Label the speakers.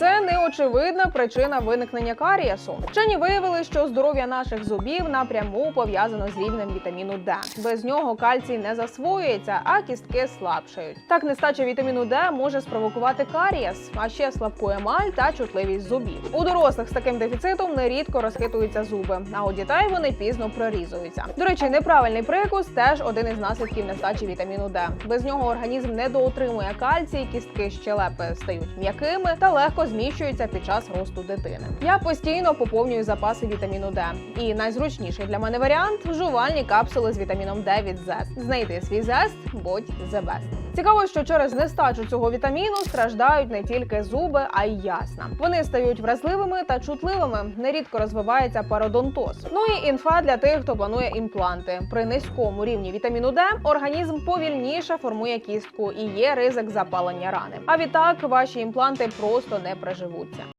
Speaker 1: Це неочевидна причина виникнення карієсу. Вчені виявили, що здоров'я наших зубів напряму пов'язано з рівнем вітаміну Д. Без нього кальцій не засвоюється, а кістки слабшають. Так нестача вітаміну Д може спровокувати карієс, а ще слабку емаль та чутливість зубів. У дорослих з таким дефіцитом нерідко розхитуються зуби, а у дітей вони пізно прорізуються. До речі, неправильний прикус теж один із наслідків нестачі вітаміну Д. Без нього організм недоотримує кальцій, кістки щелепи стають м'якими та легко зміщуються під час росту дитини. Я постійно поповнюю запаси вітаміну Д. І найзручніший для мене варіант жувальні капсули з вітаміном Д від Zest. Знайди свій зест, будь the best. Цікаво, що через нестачу цього вітаміну страждають не тільки зуби, а й ясна. Вони стають вразливими та чутливими. Нерідко розвивається пародонтоз. Ну і інфа для тих, хто планує імпланти. При низькому рівні вітаміну Д організм повільніше формує кістку і є ризик запалення рани. А відтак ваші імпланти просто не приживуться.